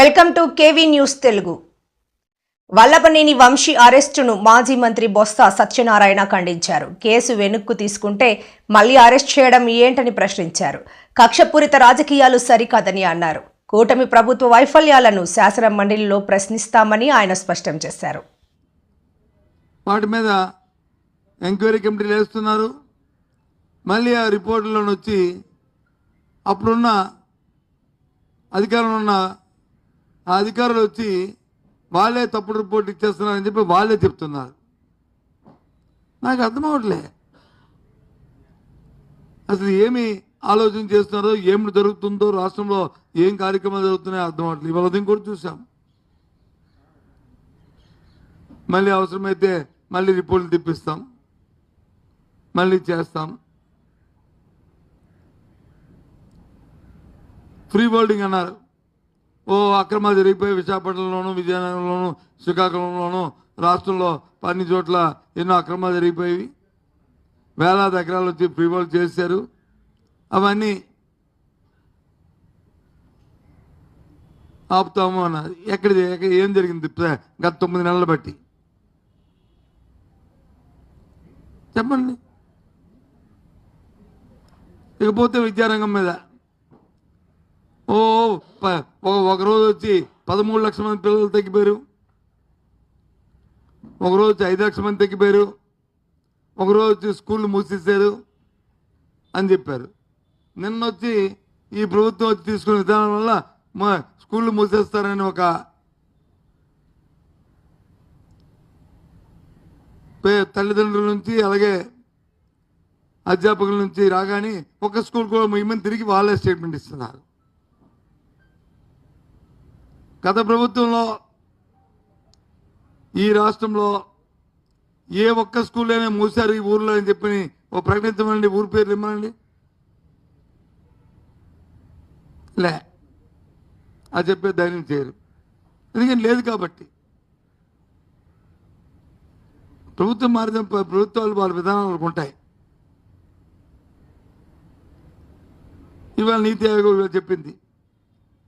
Welcome to KV news Telugu. Vallabhaneni Vamsi అరెస్టును మాజీ మంత్రి బొత్స సత్యనారాయణ ఖండించారు. కేసు వెనుక్కు తీసుకుంటే మళ్ళీ అరెస్ట్ చేయడం ఏంటని ప్రశ్నించారు. కక్షపూరిత రాజకీయాలు సరికాదని అన్నారు. కూటమి ప్రభుత్వ వైఫల్యాలను శాసన మండలిలో ప్రశ్నిస్తామని ఆయన స్పష్టం చేశారు. వాటి మీద ఎంక్వైరీ కమిటీలు వేస్తున్నారు మళ్ళీ ఆ రిపోర్టులను వచ్చి అప్పుడున్న అధికారంలో ఉన్న ఆ అధికారులు వచ్చి వాళ్ళే తప్పుడు రిపోర్ట్ ఇచ్చేస్తున్నారని చెప్పి వాళ్ళే చెప్తున్నారు. నాకు అర్థం అవ్వట్లే. అసలు ఏమి ఆలోచన చేస్తున్నారో ఏమి జరుగుతుందో రాష్ట్రంలో ఏం కార్యక్రమాలు జరుగుతున్నాయో అర్థం అవ్వట్లేదు ఇవాళ ఉదయం కూడా చూసాం మళ్ళీ అవసరమైతే మళ్ళీ రిపోర్ట్లు తెప్పిస్తాం. మళ్ళీ చేస్తాం. ఫ్రీ బోల్డింగ్ అన్నారు. ఓ అక్రమాలు జరిగిపోయి విశాఖపట్నంలోను విజయనగరంలోను శ్రీకాకుళంలోను రాష్ట్రంలో అన్ని చోట్ల ఎన్నో అక్రమాలు జరిగిపోయి వేలాది ఎకరాలు వచ్చి ఫ్రీ చేశారు. అవన్నీ ఆపుతాము అన్నది ఎక్కడిది? ఎక్కడ ఏం జరిగింది? గత తొమ్మిది నెలలు బట్టి. చెప్పండి. ఇకపోతే విద్యారంగం మీద ఓ ప- ఒక- ఒకరోజు వచ్చి పదమూడు లక్షల మంది పిల్లలు తగ్గిపోయారు. ఒకరోజు వచ్చి ఐదు లక్షల మంది తగ్గిపోయారు. ఒకరోజు వచ్చి స్కూళ్ళు మూసేశారు అని చెప్పారు. నిన్న వచ్చి ఈ ప్రభుత్వం వచ్చి తీసుకున్న విధానం వల్ల మా స్కూళ్ళు మూసేస్తారని ఒక పే- తల్లిదండ్రుల నుంచి అలాగే అధ్యాపకుల నుంచి రాగానే ఒక స్కూల్ కూడా ముయ్యమని తిరిగి వాళ్ళే స్టేట్మెంట్ ఇస్తున్నారు. గత ప్రభుత్వంలో ఈ రాష్ట్రంలో ఏ ఒక్క స్కూల్లోనే అయినా మూసారు ఈ ఊర్లో అని చెప్పి ఓ ప్రకటించమండి ఊరి పేర్లు ఇమ్మనండి లే. అది చెప్పే ధైర్యం చేయరు. ఎందుకని లేదు కాబట్టి. ప్రభుత్వం మారిన ప్రభుత్వాలు వాళ్ళ విధానాలు ఉంటాయి. ఇవాళ నీతి ఆయోగ్ చెప్పింది.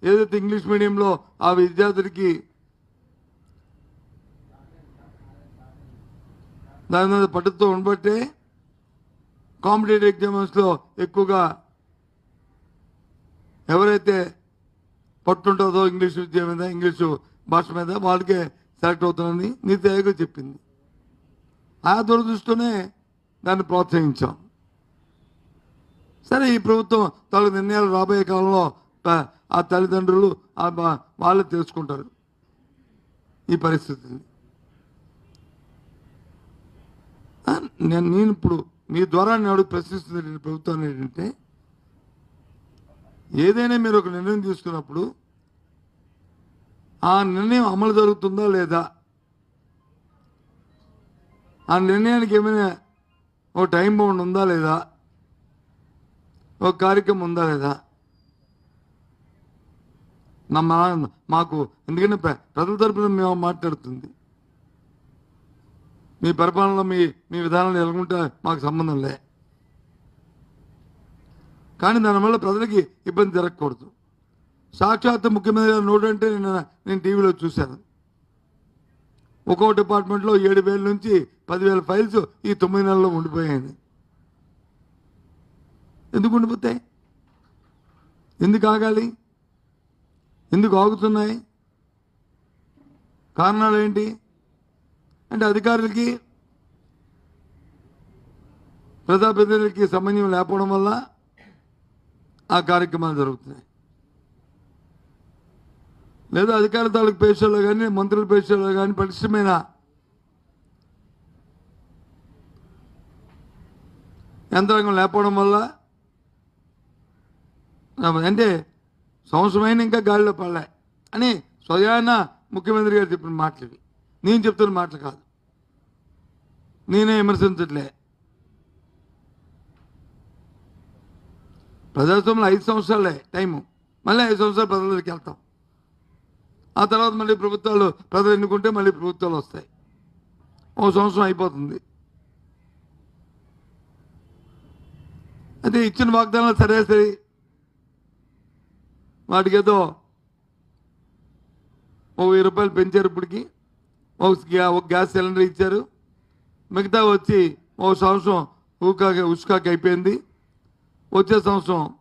ఏదైతే ఇంగ్లీష్ మీడియంలో ఆ విద్యార్థులకి దాని మీద పట్టుతో ఉండబట్టే కాంపిటేటివ్ ఎగ్జామ్స్లో ఎక్కువగా ఎవరైతే పట్టుంటుందో ఇంగ్లీష్ విద్య మీద ఇంగ్లీషు భాష మీద వాళ్ళకే సెలెక్ట్ అవుతుందని నీతి ఆయోగ్ చెప్పింది. ఆ దురదృష్టనే దాన్ని ప్రోత్సహించాం. సరే ఈ ప్రభుత్వం తాలూకు నిర్ణయాలు రాబోయే కాలంలో ఆ తల్లిదండ్రులు ఆ వాళ్ళు తెలుసుకుంటారు ఈ పరిస్థితిని. నేను నేను ఇప్పుడు మీ ద్వారా నేను అడుగు ప్రశ్నిస్తుంది ప్రభుత్వాన్ని ఏంటంటే ఏదైనా మీరు ఒక నిర్ణయం తీసుకున్నప్పుడు ఆ నిర్ణయం అమలు జరుగుతుందా లేదా? ఆ నిర్ణయానికి ఏమైనా ఒక టైం బౌండ్ ఉందా లేదా? ఒక కార్యక్రమం ఉందా లేదా? మా- మాకు ఎందుకంటే ప్ర- ప్రజల తరపున మేము మాట్లాడుతుంది. మీ పరిపాలనలో మీ మీ విధానాలు ఎలాగుంటే మాకు సంబంధం లే. కానీ దానివల్ల ప్రజలకి ఇబ్బంది జరగకూడదు. సాక్షాత్ ముఖ్యమంత్రి నోటంటే నోటు అంటే నేను నేను టీవీలో చూశాను. ఒక్కో డిపార్ట్మెంట్లో ఏడు వేల నుంచి పదివేల ఫైల్స్ ఈ తొమ్మిది నెలల్లో ఉండిపోయాయి. ఎందుకు ఉండిపోతాయి? ఎందుకు ఆగాలి? ఎందుకు ఆగుతున్నాయి? కారణాలు ఏంటి? అంటే అధికారులకి ప్రజాప్రతినిధులకి సంబంధం లేకపోవడం వల్ల ఆ కార్యక్రమాలు జరుగుతున్నాయి. లేదా అధికార తాలూకు పేషల్లో కానీ మంత్రుల పేషల్లో కానీ పటిష్టమైన యంత్రాంగం లేకపోవడం వల్ల అంటే సంవత్సరమైన ఇంకా గాలిలో పడలే. అని స్వయాన ముఖ్యమంత్రి గారు చెప్పిన మాటలు ఇవి నేను చెప్తున్న మాటలు కాదు. నేనే విమర్శించట్లే. ప్రజాస్వామ్యంలో ఐదు సంవత్సరాలే టైము. మళ్ళీ ఐదు సంవత్సరాలు ప్రజలకి వెళ్తాం. ఆ తర్వాత మళ్ళీ ప్రభుత్వాలు ప్రజలు ఎన్నుకుంటే మళ్ళీ ప్రభుత్వాలు వస్తాయి. ఓ సంవత్సరం అయిపోతుంది. అయితే ఇచ్చిన వాగ్దానాలు సరే సరే వాడికి ఏదో ఓ వెయ్యి రూపాయలు పెంచారు ఇప్పటికి. ఒక గ్యాస్ సిలిండర్ ఇచ్చారు. మిగతా వచ్చి ఓ సంవత్సరం ఊకాకి ఉష్కాకి అయిపోయింది. వచ్చే సంవత్సరం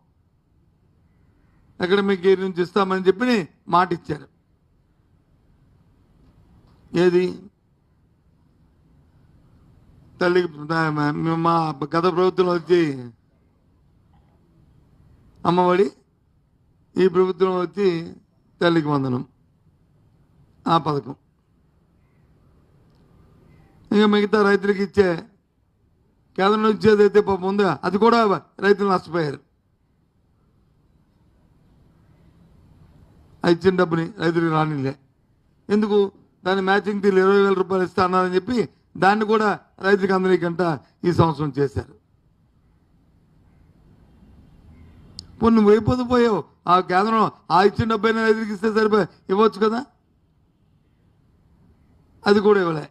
అకాడమిక్ ఇయర్ నుంచి ఇస్తామని చెప్పి మాట ఇచ్చారు ఏది? తల్లికి మా- మా గత ప్రభుత్వంలో వచ్చి అమ్మఒడి ఈ ప్రభుత్వం వచ్చి తల్లికి వందనం. ఆ పథకం. ఇంకా మిగతా రైతులకు ఇచ్చే కేంద్రం నుంచి ఏదైతే పాపం ఉందో? అది కూడా రైతులు నష్టపోయారు. ఇచ్చిన డబ్బుని రైతులకు రానిలే. ఎందుకు? దాని మ్యాచింగ్ తీరు ఇరవై వేల రూపాయలు ఇస్తా అన్నారని చెప్పి దాన్ని కూడా రైతులకు అందరికంట ఈ సంవత్సరం చేశారు. పోనీ నువ్వు అయిపోతే పోయావు. ఆ కేంద్రం ఆ ఇచ్చిన డబ్బైనా రైతులకు ఇస్తే సరిపోయి ఇవ్వచ్చు కదా? అది కూడా ఇవ్వలే.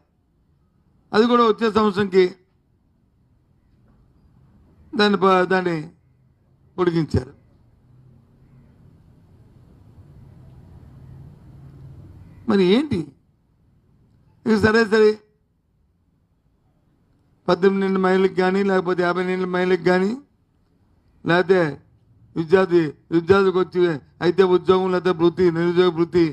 అది కూడా వచ్చే సంవత్సరంకి దాన్ని దాన్ని పొడిగించారు మరి ఏంటి? ఇది సరే సరే. పద్దెనిమిది నిండు మైళ్ళకి కానీ లేకపోతే యాభై నిండు మైళ్ళకి కానీ లేకపోతే విద్యార్థి విద్యార్థికి వచ్చి అయితే ఉద్యోగం లేకపోతే వృత్తి నిరుద్యోగ వృత్తి